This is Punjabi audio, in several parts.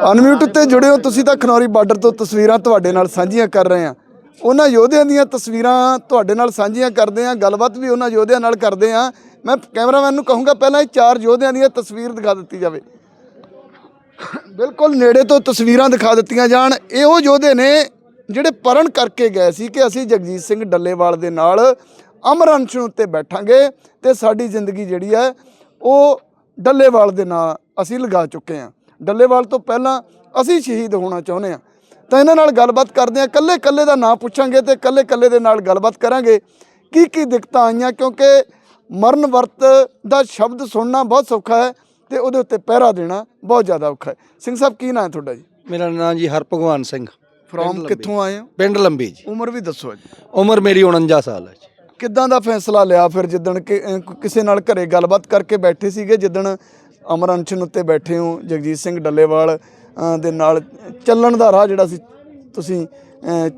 ਅਨਮਿਊਟ ਤੇ ਜੁੜੇ ਹੋ ਤੁਸੀਂ ਤਾਂ ਖਨੌਰੀ ਬਾਰਡਰ ਤੋਂ ਤਸਵੀਰਾਂ ਤੁਹਾਡੇ ਨਾਲ ਸਾਂਝੀਆਂ ਕਰ ਰਹੇ ਹਾਂ। ਉਹਨਾਂ ਯੋਧਿਆਂ ਦੀਆਂ ਤਸਵੀਰਾਂ ਤੁਹਾਡੇ ਨਾਲ ਸਾਂਝੀਆਂ ਕਰਦੇ ਹਾਂ, ਗੱਲਬਾਤ ਵੀ ਉਹਨਾਂ ਯੋਧਿਆਂ ਨਾਲ ਕਰਦੇ ਹਾਂ। ਮੈਂ ਕੈਮਰਾਮੈਨ ਨੂੰ ਕਹੂੰਗਾ, ਪਹਿਲਾਂ ਇਹ ਚਾਰ ਯੋਧਿਆਂ ਦੀਆਂ ਤਸਵੀਰ ਦਿਖਾ ਦਿੱਤੀ ਜਾਵੇ। ਬਿਲਕੁਲ ਨੇੜੇ ਤੋਂ ਤਸਵੀਰਾਂ ਦਿਖਾ ਦਿੱਤੀਆਂ ਜਾਣ। ਇਹ ਉਹ ਯੋਧੇ ਨੇ ਜਿਹੜੇ ਪਰਨ ਕਰਕੇ ਗਏ ਸੀ ਕਿ ਅਸੀਂ ਜਗਜੀਤ ਸਿੰਘ ਡੱਲੇਵਾਲ ਦੇ ਨਾਲ ਅਮਰ ਅੰਸ਼ ਉੱਤੇ ਬੈਠਾਂਗੇ ਤੇ ਸਾਡੀ ਜ਼ਿੰਦਗੀ ਜਿਹੜੀ ਹੈ, ਉਹ ਡੱਲੇਵਾਲ ਦੇ ਨਾਂ ਅਸੀਂ ਲਗਾ ਚੁੱਕੇ ਹਾਂ। ਡੱਲੇਵਾਲ ਤੋਂ ਪਹਿਲਾਂ ਅਸੀਂ ਸ਼ਹੀਦ ਹੋਣਾ ਚਾਹੁੰਦੇ ਹਾਂ। ਤਾਂ ਇਹਨਾਂ ਨਾਲ ਗੱਲਬਾਤ ਕਰਦੇ ਹਾਂ। ਕੱਲੇ ਕੱਲੇ ਦਾ ਨਾਂ ਪੁੱਛਾਂਗੇ ਤੇ ਕੱਲੇ ਕੱਲੇ ਦੇ ਨਾਲ ਗੱਲਬਾਤ ਕਰਾਂਗੇ। ਕੀ ਕੀ ਦਿੱਕਤਾਂ ਆਈਆਂ? ਕਿਉਂਕਿ ਮਰਨ ਵਰਤ ਦਾ ਸ਼ਬਦ ਸੁਣਨਾ ਬਹੁਤ ਸੌਖਾ ਹੈ ਤੇ ਉਹਦੇ ਉੱਤੇ ਪਹਿਰਾ ਦੇਣਾ ਬਹੁਤ ਜ਼ਿਆਦਾ ਔਖਾ ਹੈ। ਸਿੰਘ ਸਾਹਿਬ ਕੀ ਨਾਂ ਹੈ ਤੁਹਾਡਾ ਜੀ? ਮੇਰਾ ਨਾਮ ਜੀ ਹਰਭਗਵਾਨ ਸਿੰਘ। ਫਰੋਮ ਕਿੱਥੋਂ ਆਏ ਹੋ? ਪਿੰਡ ਲੰਬੀ ਜੀ। ਉਮਰ ਵੀ ਦੱਸੋ ਜੀ ਉਮਰ ਮੇਰੀ 49 ਸਾਲ ਹੈ ਜੀ। ਕਿੱਦਾਂ ਦਾ ਫੈਸਲਾ ਲਿਆ ਫਿਰ ਜਿੱਦਣ ਕਿਸੇ ਨਾਲ ਘਰੇ ਗੱਲਬਾਤ ਕਰਕੇ ਬੈਠੇ ਸੀਗੇ ਜਿੱਦਣ ਅਮਰ ਅਨਸ਼ਨ ਉੱਤੇ ਬੈਠੇ ਹੋ, ਜਗਜੀਤ ਸਿੰਘ ਡੱਲੇਵਾਲ ਦੇ ਨਾਲ ਚੱਲਣ ਦਾ ਰਾਹ ਜਿਹੜਾ ਸੀ, ਤੁਸੀਂ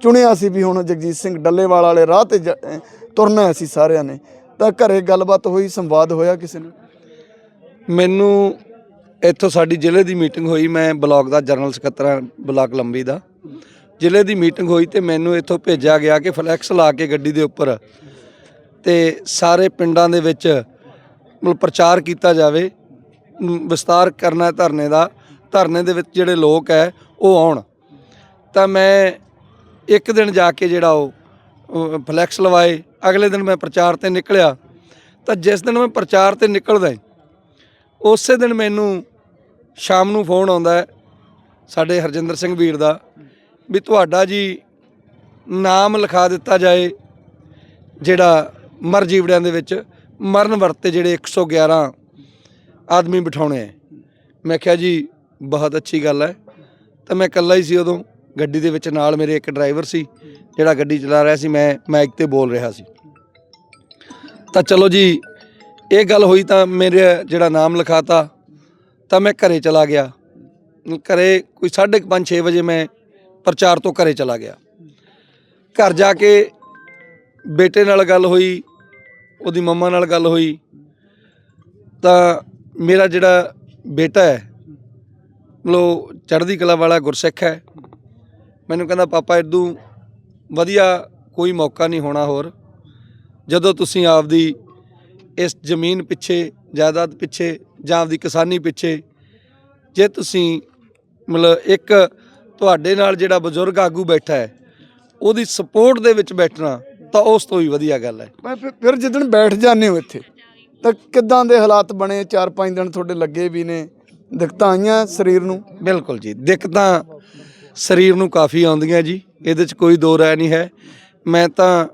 ਚੁਣਿਆ ਸੀ ਵੀ ਹੁਣ ਜਗਜੀਤ ਸਿੰਘ ਡੱਲੇਵਾਲ ਵਾਲੇ ਰਾਹ ਤੇ ਜ- ਤੁਰਨਾ ਹੈ ਅਸੀਂ ਸਾਰਿਆਂ ਨੇ। ਤਾਂ ਘਰੇ ਗੱਲਬਾਤ ਹੋਈ, ਸੰਵਾਦ ਹੋਇਆ ਕਿਸੇ ਨਾਲ? ਮੈਨੂੰ ਇੱਥੋਂ ਸਾਡੀ ਜ਼ਿਲ੍ਹੇ ਦੀ ਮੀਟਿੰਗ ਹੋਈ, ਮੈਂ ਬਲਾਕ ਦਾ ਜਨਰਲ ਸਕੱਤਰ ਹਾਂ, ਬਲਾਕ ਲੰਬੀ ਦਾ। ਜ਼ਿਲ੍ਹੇ ਦੀ ਮੀਟਿੰਗ ਹੋਈ ਤੇ ਮੈਨੂੰ ਇੱਥੋਂ ਭੇਜਿਆ ਗਿਆ ਕਿ ਫਲੈਕਸ ਲਾ ਕੇ ਗੱਡੀ ਦੇ ਉੱਪਰ ਤੇ ਸਾਰੇ ਪਿੰਡਾਂ ਦੇ ਵਿੱਚ ਮਤਲਬ ਪ੍ਰਚਾਰ ਕੀਤਾ ਜਾਵੇ। ਵਿਸਤਾਰ ਕਰਨਾ ਹੈ ਧਰਨੇ ਦਾ ਧਰਨੇ ਦੇ ਵਿੱਚ ਜਿਹੜੇ ਲੋਕ ਹੈ ਉਹ ਆਉਣ। ਤਾਂ ਮੈਂ ਇੱਕ ਦਿਨ ਜਾ ਕੇ ਜਿਹੜਾ ਉਹ ਫਲੈਕਸ ਲਵਾਏ ਅਗਲੇ ਦਿਨ ਮੈਂ ਪ੍ਰਚਾਰ ਤੇ ਨਿਕਲਿਆ। ਤਾਂ ਜਿਸ ਦਿਨ ਮੈਂ ਪ੍ਰਚਾਰ ਤੇ ਨਿਕਲਦਾ ਈ, ਉਸੇ ਦਿਨ ਮੈਨੂੰ ਸ਼ਾਮ ਨੂੰ ਫੋਨ ਆਉਂਦਾ ਸਾਡੇ ਹਰਜਿੰਦਰ ਸਿੰਘ ਵੀਰ ਦਾ ਵੀ ਤੁਹਾਡਾ ਜੀ ਨਾਮ ਲਿਖਾ ਦਿੱਤਾ ਜਾਏ ਜਿਹੜਾ ਮਰ ਜੀਵੜਿਆਂ ਦੇ ਵਿੱਚ ਮਰਨ ਵਰਤੇ ਜਿਹੜੇ 111 ਆਦਮੀ ਬਿਠਾਉਣੇ ਹੈ ਮੈਂ ਕਿਹਾ ਜੀ, ਬਹੁਤ ਅੱਛੀ ਗੱਲ ਹੈ। ਤਾਂ ਮੈਂ ਇਕੱਲਾ ਹੀ ਸੀ ਉਦੋਂ। ਗੱਡੀ ਦੇ ਵਿੱਚ ਨਾਲ ਮੇਰੇ ਇੱਕ ਡਰਾਈਵਰ ਸੀ, ਜਿਹੜਾ ਗੱਡੀ ਚਲਾ ਰਿਹਾ ਸੀ। ਮੈਂ ਮਾਈਕ ਤੇ ਬੋਲ ਰਿਹਾ ਸੀ। ਤਾਂ ਚਲੋ ਜੀ, ਇਹ ਗੱਲ ਹੋਈ ਤਾਂ ਮੇਰੇ ਜਿਹੜਾ ਨਾਮ ਲਿਖਾਤਾ, ਤਾਂ ਮੈਂ ਘਰੇ ਚਲਾ ਗਿਆ। ਘਰੇ ਕੋਈ 5:30 6 ਵਜੇ ਮੈਂ ਪ੍ਰਚਾਰ ਤੋਂ ਘਰੇ ਚਲਾ ਗਿਆ। ਘਰ ਜਾ ਕੇ ਬੇਟੇ ਨਾਲ ਗੱਲ ਹੋਈ, ਉਹਦੀ ਮੰਮਾ ਨਾਲ ਗੱਲ ਹੋਈ। ਤਾਂ ਮੇਰਾ ਜਿਹੜਾ ਬੇਟਾ ਹੈ, ਮਤਲਬ ਚੜ੍ਹਦੀ ਕਲਾ ਵਾਲਾ ਗੁਰਸਿੱਖ ਹੈ। ਮੈਨੂੰ ਕਹਿੰਦਾ, ਪਾਪਾ ਇਦੋਂ ਵਧੀਆ ਕੋਈ ਮੌਕਾ ਨਹੀਂ ਹੋਣਾ ਹੋਰ। ਜਦੋਂ ਤੁਸੀਂ ਆਪਦੀ ਇਸ ਜ਼ਮੀਨ ਪਿੱਛੇ, ਜਾਇਦਾਦ ਪਿੱਛੇ ਜਾਂ ਆਪਦੀ ਕਿਸਾਨੀ ਪਿੱਛੇ, ਜੇ ਤੁਸੀਂ ਮਤਲਬ ਇੱਕ ਤੁਹਾਡੇ ਨਾਲ ਜਿਹੜਾ ਬਜ਼ੁਰਗ ਆਗੂ ਬੈਠਾ ਹੈ, ਉਹਦੀ ਸਪੋਰਟ ਦੇ ਵਿੱਚ ਬੈਠਣਾ, ਤਾਂ ਉਸ ਤੋਂ ਵੀ ਵਧੀਆ ਗੱਲ ਹੈ। ਮੈਂ ਫਿਰ- ਫਿਰ ਜਿੱਦਣ ਬੈਠ ਜਾਂਦੇ ਹੋ ਇੱਥੇ ਤਾਂ ਕਿੱਦਾਂ ਦੇ ਹਾਲਾਤ ਬਣੇ? 4-5 ਦਿਨ ਤੁਹਾਡੇ ਲੱਗੇ ਵੀ ਨੇ। ਦਿੱਕਤਾਂ ਆਈਆਂ ਸਰੀਰ ਨੂੰ? ਬਿਲਕੁਲ ਜੀ। ਦਿੱਕਤਾਂ ਸਰੀਰ ਨੂੰ ਕਾਫੀ ਆਉਂਦੀਆਂ ਜੀ। ਇਹਦੇ 'ਚ ਕੋਈ ਦੋ ਰਾਏ ਨਹੀਂ ਹੈ। ਮੈਂ ਤਾਂ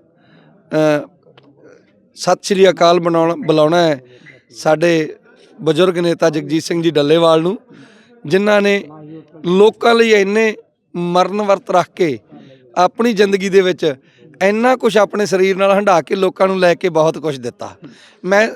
ਸਤਿ ਸ਼੍ਰੀ ਅਕਾਲ ਬਣਾਉਣਾ ਬੁਲਾਉਣਾ ਹੈ ਸਾਡੇ ਬਜ਼ੁਰਗ ਨੇਤਾ ਜਗਜੀਤ ਸਿੰਘ ਜੀ ਡੱਲੇਵਾਲ ਨੂੰ, ਜਿਨ੍ਹਾਂ ਨੇ ਲੋਕਾਂ ਲਈ ਇੰਨੇ ਮਰਨ ਵਰਤ ਰੱਖ ਕੇ ਆਪਣੀ ਜ਼ਿੰਦਗੀ ਦੇ ਵਿੱਚ ਇੰਨਾ ਕੁਝ ਆਪਣੇ ਸਰੀਰ ਨਾਲ ਹੰਢਾ ਕੇ ਲੋਕਾਂ ਨੂੰ ਲੈ ਕੇ ਬਹੁਤ ਕੁਝ ਦਿੱਤਾ। ਮੈਂ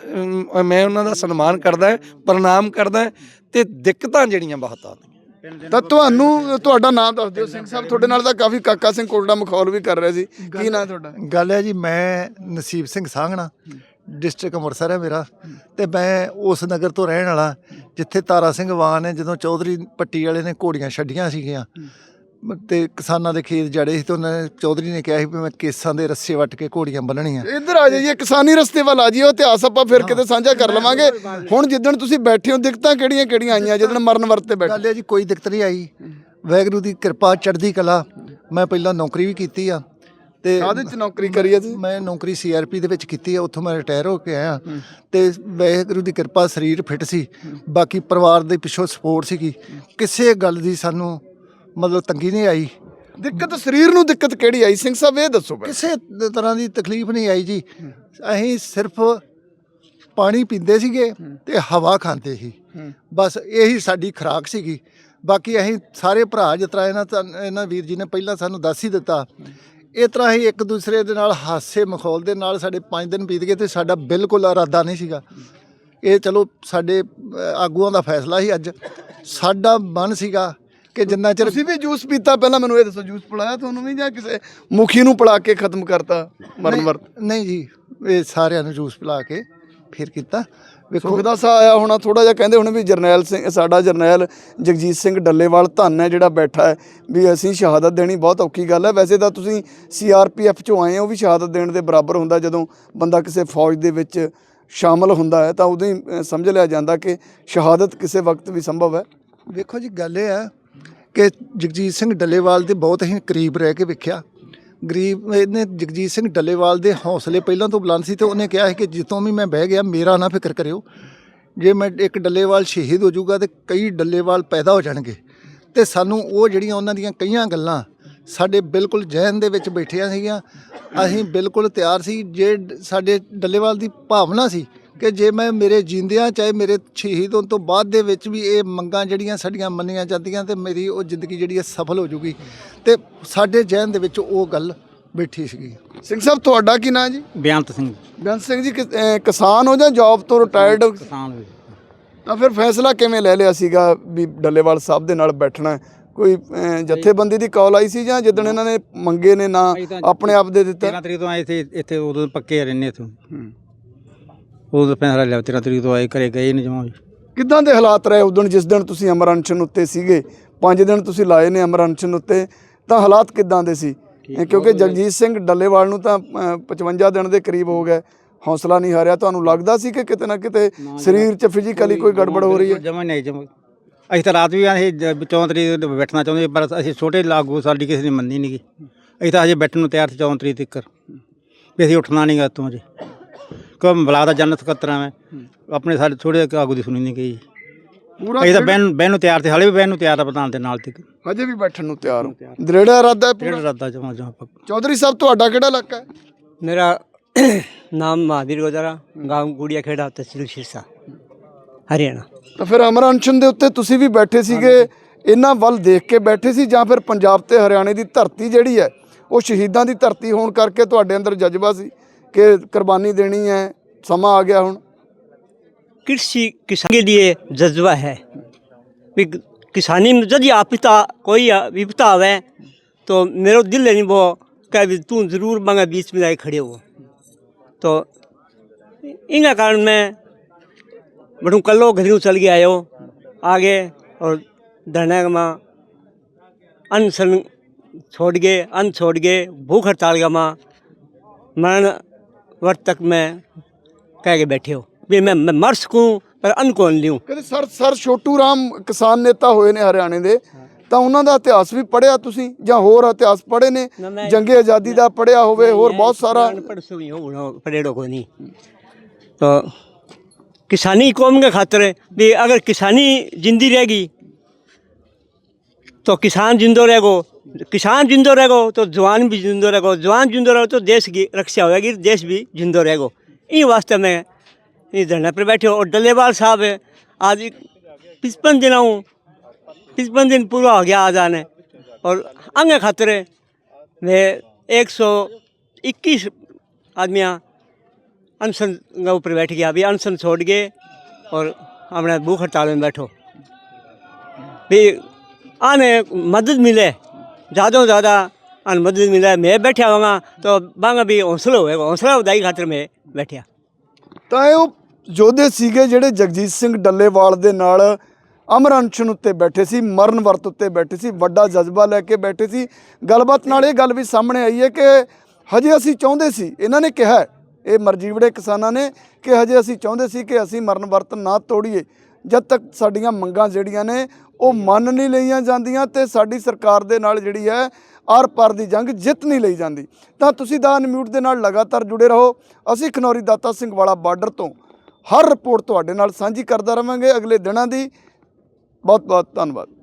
ਮੈਂ ਉਹਨਾਂ ਦਾ ਸਨਮਾਨ ਕਰਦਾ ਪ੍ਰਣਾਮ ਕਰਦਾ ਤੇ ਦਿੱਕਤਾਂ ਜਿਹੜੀਆਂ ਬਹੁਤ ਆਉਂਦੀਆਂ ਤਾਂ ਤੁਹਾਨੂੰ ਤੁਹਾਡਾ ਨਾਮ ਦੱਸ ਦਿਓ। ਸਿੰਘ ਸਾਹਿਬ ਤੁਹਾਡੇ ਨਾਲ ਤਾਂ ਕਾਫੀ ਕਾਕਾ ਸਿੰਘ ਕੋਲਡਾ ਮਖੌਲ ਵੀ ਕਰ ਰਹੇ ਸੀ। ਕੀ ਨਾਮ ਤੁਹਾਡਾ? ਗੱਲ ਹੈ ਜੀ ਮੈਂ ਨਸੀਬ ਸਿੰਘ ਸਾਂਗਣਾ ਡਿਸਟ੍ਰਿਕਟ ਅੰਮ੍ਰਿਤਸਰ ਹੈ ਮੇਰਾ। ਤੇ ਮੈਂ ਉਸ ਨਗਰ ਤੋਂ ਰਹਿਣ ਵਾਲਾ ਜਿੱਥੇ ਤਾਰਾ ਸਿੰਘ ਵਾਨ ਨੇ ਜਦੋਂ ਚੌਧਰੀ ਪੱਟੀ ਵਾਲੇ ਨੇ ਘੋੜੀਆਂ ਛੱਡੀਆਂ ਸੀਗੀਆਂ ਤੇ ਕਿਸਾਨਾਂ ਦੇ ਖੇਤ ਜੜੇ ਸੀ ਤੇ ਉਹਨਾਂ ਨੇ ਚੌਧਰੀ ਨੇ ਕਿਹਾ ਸੀ ਵੀ ਮੈਂ ਕੇਸਾਂ ਦੇ ਰੱਸੇ ਵੱਟ ਕੇ ਘੋੜੀਆਂ ਬੰਨਣੀਆਂ। ਇੱਧਰ ਆ ਜਾਈਏ ਕਿਸਾਨੀ ਰਸਤੇ ਵੱਲ ਆ ਜਾਈਏ ਉਹ ਇਤਿਹਾਸ ਆਪਾਂ ਫਿਰ ਕਿਤੇ ਸਾਂਝਾ ਕਰ ਲਵਾਂਗੇ। ਹੁਣ ਜਿੱਦਣ ਤੁਸੀਂ ਬੈਠੇ ਹੋ ਦਿੱਕਤਾਂ ਕਿਹੜੀਆਂ ਕਿਹੜੀਆਂ ਆਈਆਂ? ਜਿੱਦਣ ਮਰਨ ਵਰਤੇ ਬੈਠੇ। ਗੱਲ ਹੈ ਜੀ ਕੋਈ ਦਿੱਕਤ ਨਹੀਂ ਆਈ। ਵੈਗਰੂ ਦੀ ਕਿਰਪਾ ਚੜ੍ਹਦੀ ਕਲਾ। ਮੈਂ ਪਹਿਲਾਂ ਨੌਕਰੀ ਵੀ ਕੀਤੀ ਆ। ਤੇ ਕਾਹਦੇ ਚ ਨੌਕਰੀ ਕਰੀ ਹੈ ਤੁਸੀਂ? ਮੈਂ ਨੌਕਰੀ ਸੀਆਰਪੀ ਦੇ ਵਿੱਚ ਕੀਤੀ ਆ ਉੱਥੋਂ ਮੈਂ ਰਿਟਾਇਰ ਹੋ ਕੇ ਆਇਆ। ਤੇ ਵਾਹਿਗੁਰੂ ਦੀ ਕਿਰਪਾ ਸਰੀਰ ਫਿੱਟ ਸੀ। ਬਾਕੀ ਪਰਿਵਾਰ ਦੇ ਪਿੱਛੋਂ ਸਪੋਰਟ ਸੀਗੀ। ਕਿਸੇ ਗੱਲ ਦੀ ਸਾਨੂੰ ਮਤਲਬ ਤੰਗੀ ਨਹੀਂ ਆਈ? ਦਿੱਕਤ ਸਰੀਰ ਨੂੰ ਦਿੱਕਤ ਕਿਹੜੀ ਆਈ? ਸਿੰਘ ਸਾਹਿਬ ਇਹ ਦੱਸੋ ਪਹਿਲਾਂ। ਕਿਸੇ ਤਰ੍ਹਾਂ ਦੀ ਤਕਲੀਫ ਨਹੀਂ ਆਈ ਜੀ। ਅਸੀਂ ਸਿਰਫ ਪਾਣੀ ਪੀਂਦੇ ਸੀਗੇ ਤੇ ਹਵਾ ਖਾਂਦੇ ਸੀ। ਬਸ ਇਹੀ ਸਾਡੀ ਖੁਰਾਕ ਸੀਗੀ। ਬਾਕੀ ਅਸੀਂ ਸਾਰੇ ਭਰਾ ਜਿਸ ਤਰ੍ਹਾਂ ਇਹਨਾਂ ਤਾਂ- ਇਹਨਾਂ ਵੀਰ ਜੀ ਨੇ ਪਹਿਲਾਂ ਸਾਨੂੰ ਦੱਸ ਹੀ ਦਿੱਤਾ। ਇਸ ਤਰ੍ਹਾਂ ਹੀ ਇੱਕ ਦੂਸਰੇ ਦੇ ਨਾਲ ਹਾਸੇ ਮਖੌਲ ਦੇ ਨਾਲ ਸਾਡੇ 5 ਦਿਨ ਬੀਤ ਗਏ ਤੇ ਸਾਡਾ ਬਿਲਕੁਲ ਇਰਾਦਾ ਨਹੀਂ ਸੀਗਾ। ਇਹ ਚਲੋ ਸਾਡੇ ਆਗੂਆਂ ਦਾ ਫੈਸਲਾ ਸੀ ਅੱਜ। ਸਾਡਾ ਮਨ ਸੀਗਾ ਕਿ ਜਿੰਨਾ ਚਿਰ ਤੁਸੀਂ ਵੀ ਜੂਸ ਪੀਤਾ ਪਹਿਲਾਂ ਮੈਨੂੰ ਇਹ ਦੱਸੋ ਜੂਸ ਪਿਲਾਇਆ ਤੁਹਾਨੂੰ ਵੀ ਜਾਂ ਕਿਸੇ ਮੁਖੀ ਨੂੰ ਪਿਲਾ ਕੇ ਖਤਮ ਕਰਤਾ ਮਰਨ ਵਰਤ? ਨਹੀਂ ਜੀ ਇਹ ਸਾਰਿਆਂ ਨੂੰ ਜੂਸ ਪਿਲਾ ਕੇ ਫਿਰ ਕੀਤਾ। ਵੇਖੋ। ਸੁਖ ਦਾ ਸਾਹ ਆਇਆ ਹੋਣਾ ਥੋੜਾ ਜਿਹਾ ਕਹਿੰਦੇ ਹੁਣ ਵੀ ਜਰਨੈਲ ਸਿੰਘ ਸਾਡਾ ਜਰਨੈਲ ਜਗਜੀਤ ਸਿੰਘ ਡੱਲੇਵਾਲ ਧੰਨ ਹੈ ਜਿਹੜਾ ਬੈਠਾ ਹੈ ਵੀ ਅਸੀਂ ਸ਼ਹਾਦਤ ਦੇਣੀ ਬਹੁਤ ਔਖੀ ਗੱਲ ਹੈ। ਵੈਸੇ ਤਾਂ ਤੁਸੀਂ ਸੀਆਰਪੀਐਫ ਚੋਂ ਆਏ ਹੋ ਵੀ ਸ਼ਹਾਦਤ ਦੇਣ ਦੇ ਬਰਾਬਰ ਹੁੰਦਾ ਜਦੋਂ ਬੰਦਾ ਕਿਸੇ ਫੌਜ ਦੇ ਵਿੱਚ ਸ਼ਾਮਲ ਹੁੰਦਾ ਹੈ ਤਾਂ ਉਦੋਂ ਹੀ ਸਮਝ ਲਿਆ ਜਾਂਦਾ ਕਿ ਸ਼ਹਾਦਤ ਕਿਸੇ ਵਕਤ ਵੀ ਸੰਭਵ ਹੈ। ਵੇਖੋ ਜੀ ਗੱਲ ਇਹ ਹੈ ਕਿ ਜਗਜੀਤ ਸਿੰਘ ਡੱਲੇਵਾਲ ਦੇ ਬਹੁਤ ਹੀ ਕਰੀਬ ਰਹਿ ਕੇ ਵੇਖਿਆ। ਗਰੀਬ, ਇਹਨੇ ਜਗਜੀਤ ਸਿੰਘ ਡੱਲੇਵਾਲ ਦੇ ਹੌਸਲੇ ਪਹਿਲਾਂ ਤੋਂ ਬੁਲੰਦ ਸੀ ਤੇ ਉਹਨੇ ਕਿਹਾ ਸੀ ਕਿ ਜਿੱਤੋਂ ਵੀ ਮੈਂ ਬਹਿ ਗਿਆ, ਮੇਰਾ ਨਾ ਫਿਕਰ ਕਰਿਓ। ਜੇ ਮੈਂ ਇੱਕ ਡੱਲੇਵਾਲ ਸ਼ਹੀਦ ਹੋ ਜਾਊਗਾ ਤੇ ਕਈ ਡੱਲੇਵਾਲ ਪੈਦਾ ਹੋ ਜਾਣਗੇ। ਤੇ ਸਾਨੂੰ ਉਹ ਜਿਹੜੀਆਂ ਉਹਨਾਂ ਦੀਆਂ ਕਈਆਂ ਗੱਲਾਂ ਸਾਡੇ ਬਿਲਕੁਲ ਜ਼ਹਿਨ ਦੇ ਵਿੱਚ ਬੈਠੀਆਂ ਸੀਗੀਆਂ, ਅਸੀਂ ਬਿਲਕੁਲ ਤਿਆਰ ਸੀ। ਜੇ ਸਾਡੇ ਡੱਲੇਵਾਲ ਦੀ ਭਾਵਨਾ ਸੀ ਕਿ ਜੇ ਮੈਂ ਮੇਰੇ ਜਿੰਦਿਆਂ ਚਾਹੇ ਮੇਰੇ ਸ਼ਹੀਦ ਹੋਣ ਤੋਂ ਬਾਅਦ ਦੇ ਵਿੱਚ ਵੀ ਇਹ ਮੰਗਾਂ ਜਿਹੜੀਆਂ ਸਾਡੀਆਂ ਮੰਨੀਆਂ ਜਾਂਦੀਆਂ ਤੇ ਮੇਰੀ ਉਹ ਜ਼ਿੰਦਗੀ ਜਿਹੜੀ ਹੈ ਸਫਲ ਹੋ ਜੂਗੀ। ਤੇ ਸਾਡੇ ਜ਼ਹਿਨ ਦੇ ਵਿੱਚ ਉਹ ਗੱਲ ਬੈਠੀ ਸੀਗੀ। ਸਿੰਘ ਸਾਹਿਬ ਤੁਹਾਡਾ ਕੀ ਨਾਂ ਜੀ? ਬੇਅੰਤ ਸਿੰਘ ਬੇਅੰਤ ਸਿੰਘ ਜੀ ਕਿਸਾਨ ਹੋ ਜਾਂ ਜੌਬ ਤੋਂ ਰਿਟਾਇਰਡ ਕਿਸਾਨ ਵੀ। ਤਾਂ ਫਿਰ ਫੈਸਲਾ ਕਿਵੇਂ ਲੈ ਲਿਆ ਸੀਗਾ ਵੀ ਡੱਲੇਵਾਲ ਸਾਹਿਬ ਦੇ ਨਾਲ ਬੈਠਣਾ ਹੈ? ਕੋਈ ਜਥੇਬੰਦੀ ਦੀ ਕਾਲ ਆਈ ਸੀ ਜਾਂ ਜਿੱਦਣ ਇਹਨਾਂ ਨੇ ਮੰਗੇ ਨੇ ਨਾ ਅਸੀਂ ਤਾਂ ਆਪਣੇ ਆਪ ਦੇ ਦਿੱਤਾ? 13 ਤਰੀਕ ਤੋਂ ਆਏ ਸੀ ਇੱਥੇ ਉਦੋਂ ਪੱਕੇ ਰਹਿੰਦੇ ਇੱਥੋਂ। ਉਦੋਂ ਫੈਸਲਾ ਲਿਆ 13 ਤਰੀਕ ਤੋਂ ਆਏ ਘਰੇ ਗਏ ਨਹੀਂ ਜਮਾਂ ਵੀ ਕਿੱਦਾਂ ਦੇ ਹਾਲਾਤ ਰਹੇ ਉਦੋਂ ਜਿਸ ਦਿਨ ਤੁਸੀਂ ਅਮਰ ਅਨਸ਼ਨ ਉੱਤੇ ਸੀਗੇ? ਪੰਜ ਦਿਨ ਤੁਸੀਂ ਲਾਏ ਨੇ ਅਮਰ ਅਨਸ਼ਨ ਉੱਤੇ। ਤਾਂ ਹਾਲਾਤ ਕਿੱਦਾਂ ਦੇ ਸੀ? ਕਿਉਂਕਿ ਜਗਜੀਤ ਸਿੰਘ ਡੱਲੇਵਾਲ ਨੂੰ ਤਾਂ ਅ, 55 ਦਿਨ ਦੇ ਕਰੀਬ ਹੋ ਗਏ। ਹੌਸਲਾ ਨਹੀਂ ਹਾਰਿਆ। ਤੁਹਾਨੂੰ ਲੱਗਦਾ ਸੀ ਕਿ ਕਿਤੇ ਨਾ ਕਿਤੇ ਸਰੀਰ 'ਚ ਫਿਜ਼ੀਕਲੀ ਕੋਈ ਗੜਬੜ ਹੋ ਰਹੀ ਹੈ? ਜਮਾ ਨਹੀਂ ਜਮਾ। ਅਸੀਂ ਤਾਂ ਰਾਤ ਵੀ ਆਏ 14 ਤਰੀਕ ਬੈਠਣਾ ਚਾਹੁੰਦੇ ਪਰ ਅਸੀਂ ਛੋਟੇ ਲਾਗੂ ਸਾਡੀ ਕਿਸੇ ਨੇ ਮੰਨੀ ਨਹੀਂ ਗੀ ਅਸੀਂ ਤਾਂ ਅਜੇ ਬੈਠਣ ਨੂੰ ਤਿਆਰ ਸੀ 14 ਤਰੀਕ ਤੱਕ ਵੀ ਅਸੀਂ ਉੱਠਣਾ ਨਹੀਂ ਗਾ ਤੋਂ ਅਜੇ ਕਮ ਬਲਾ ਦਾ ਜਨਤ ਖਤਰਾ ਹੈ। ਆਪਣੇ ਸਾਡੇ ਥੋੜੇ ਆਗੂ ਦੀ ਸੁਣੀ ਨਹੀਂ ਗਈ। ਪੂਰਾ ਇਹ ਤਾਂ ਬੈਨ ਬੈਨ ਨੂੰ ਤਿਆਰ ਤੇ ਹਲੇ ਵੀ ਬੈਨ ਨੂੰ ਤਿਆਰ ਆ ਪ੍ਰਧਾਨ ਦੇ ਨਾਲ ਤੱਕ। ਹਜੇ ਵੀ ਬੈਠਣ ਨੂੰ ਤਿਆਰ ਹੋ। ਦ੍ਰਿੜਾ ਇਰਾਦਾ ਹੈ ਪੂਰਾ? ਇਰਾਦਾ ਜਮਾ ਜਮਾ ਪੱਕਾ ਚੌਧਰੀ ਸਾਹਿਬ ਤੁਹਾਡਾ ਕਿਹੜਾ ਇਲਾਕਾ ਹੈ? ਮੇਰਾ ਨਾਮ ਮਹਾਵੀਰ ਗੋਜਰਾ ਗਾਂਵ ਗੁੜੀਆ ਖੇੜਾ ਤਹਿਸੀਲ ਸ਼ਿਰਸਾ ਹਰਿਆਣਾ। ਤਾਂ ਫਿਰ ਅਮਰ ਅਨਸ਼ਨ ਦੇ ਉੱਤੇ ਤੁਸੀਂ ਵੀ ਬੈਠੇ ਸੀਗੇ ਇਹਨਾਂ ਵੱਲ ਦੇਖ ਕੇ ਬੈਠੇ ਸੀ ਜਾਂ ਫਿਰ ਪੰਜਾਬ ਤੇ ਹਰਿਆਣੇ ਦੀ ਧਰਤੀ ਜਿਹੜੀ ਹੈ ਉਹ ਸ਼ਹੀਦਾਂ ਦੀ ਧਰਤੀ ਹੋਣ ਕਰਕੇ ਤੁਹਾਡੇ ਅੰਦਰ ਜਜ਼ਬਾ ਸੀ? ਕਿ ਕੁਰਬਾਨੀ ਦੇਣੀ ਹੈ ਸਮਾਂ ਆ ਗਿਆ ਹੁਣ कृषि किसान के लिए जज्बा है भी किसानी में यदि आपदा कोई विपदा आवे तो मेरो दिल नहीं वो कह भी तू जरूर मंगा बीच में जाके खड़े हो तो इनका कारण मैं बड़ू कलो घर चल के आयो आगे और धरना में अनशन छोड़ गए अन्न छोड़ गए भूख हड़ताल का माँ मरण वर्ष तक मैं कह के बैठे हो भी मैं, मैं मर सकूं पर अन्न कौन लूँ ਕਹਿੰਦੇ ਸਰ ਸਰ ਛੋਟੂ ਰਾਮ ਕਿਸਾਨ ਨੇਤਾ ਹੋਏ ਨੇ ਹਰਿਆਣੇ ਦੇ ਤਾਂ ਉਹਨਾਂ ਦਾ ਇਤਿਹਾਸ ਵੀ ਪੜਿਆ ਤੁਸੀਂ ਜਾਂ ਹੋਰ ਇਤਿਹਾਸ ਪੜ੍ਹੇ ਨੇ ਨਾ, ਮੈਂ- ਜੰਗੇ ਆਜ਼ਾਦੀ ਦਾ ਪੜਿਆ ਹੋਵੇ ਹੋਰ ਬਹੁਤ ਸਾਰਾ परेड़ों को नहीं तो किसानी कौम के खातिर भी अगर किसानी जिंदी रहेगी तो किसान जिंदो रहेगो किसान जिंदो रहेगो तो जवान भी जिंदो रहेगो जवान जिंदो रहो तो देश की रक्षा होगी देश भी जिंदो रहेगो। इन वास्ते में इस धरने पर बैठे हो और डल्लेवाल साहब है आज पचपन दिन आऊँ, पचपन दिन पूरा हो गया आज आने। और अंग खातिर मैं एक सौ इक्कीस आदमियाँ अनशन के ऊपर बैठ गया। अभी अनशन छोड़ गए और अपने भूख हड़ताल में बैठो। भी आने मदद मिले। ज़्यादा से ज़्यादा आने मदद मिले मैं बैठा होगा तो बांगा भी हौसला होएगा हौसला ਵਧਾਈ खातिर मैं बैठा ਤਾਂ ਇਹ ਉਹ ਯੋਧੇ ਸੀਗੇ ਜਿਹੜੇ ਜਗਜੀਤ ਸਿੰਘ ਡੱਲੇਵਾਲ ਦੇ ਨਾਲ ਅਮਰ ਅਨਸ਼ਨ ਉੱਤੇ ਬੈਠੇ ਸੀ ਮਰਨ ਵਰਤ ਉੱਤੇ ਬੈਠੇ ਸੀ ਵੱਡਾ ਜਜ਼ਬਾ ਲੈ ਕੇ ਬੈਠੇ ਸੀ ਗੱਲਬਾਤ ਨਾਲ ਇਹ ਗੱਲ ਵੀ ਸਾਹਮਣੇ ਆਈ ਹੈ ਕਿ ਹਜੇ ਅਸੀਂ ਚਾਹੁੰਦੇ ਸੀ ਇਹਨਾਂ ਨੇ ਕਿਹਾ ਹੈ, ਇਹ ਮਰਜੀਵੜੇ ਕਿਸਾਨਾਂ ਨੇ ਕਿ ਹਜੇ ਅਸੀਂ ਚਾਹੁੰਦੇ ਸੀ ਕਿ ਅਸੀਂ ਮਰਨ ਵਰਤ ਨਾ ਤੋੜੀਏ ਜਦ ਤੱਕ ਸਾਡੀਆਂ ਮੰਗਾਂ ਜਿਹੜੀਆਂ ਨੇ, ਉਹ ਮੰਨ ਨਹੀਂ ਲਈਆਂ ਜਾਂਦੀਆਂ ਤੇ ਸਾਡੀ ਸਰਕਾਰ ਦੇ ਨਾਲ ਜਿਹੜੀ ਹੈ, ਆਰ ਪਾਰ ਦੀ ਜੰਗ ਜਿੱਤ ਨਹੀਂ ਲਈ ਜਾਂਦੀ। ਤਾਂ ਤੁਸੀਂ ਦਾ ਅਨਮਿਊਟ ਦੇ ਨਾਲ ਲਗਾਤਾਰ ਜੁੜੇ ਰਹੋ। ਅਸੀਂ ਖਨੌਰੀ ਦਾਤਾ ਸਿੰਘ ਵਾਲਾ ਬਾਰਡਰ ਤੋਂ ਹਰ ਰਿਪੋਰਟ ਤੁਹਾਡੇ ਨਾਲ ਸਾਂਝੀ ਕਰਦਾ ਰਵਾਂਗੇ ਅਗਲੇ ਦਿਨਾਂ ਦੀ। ਬਹੁਤ ਬਹੁਤ ਧੰਨਵਾਦ।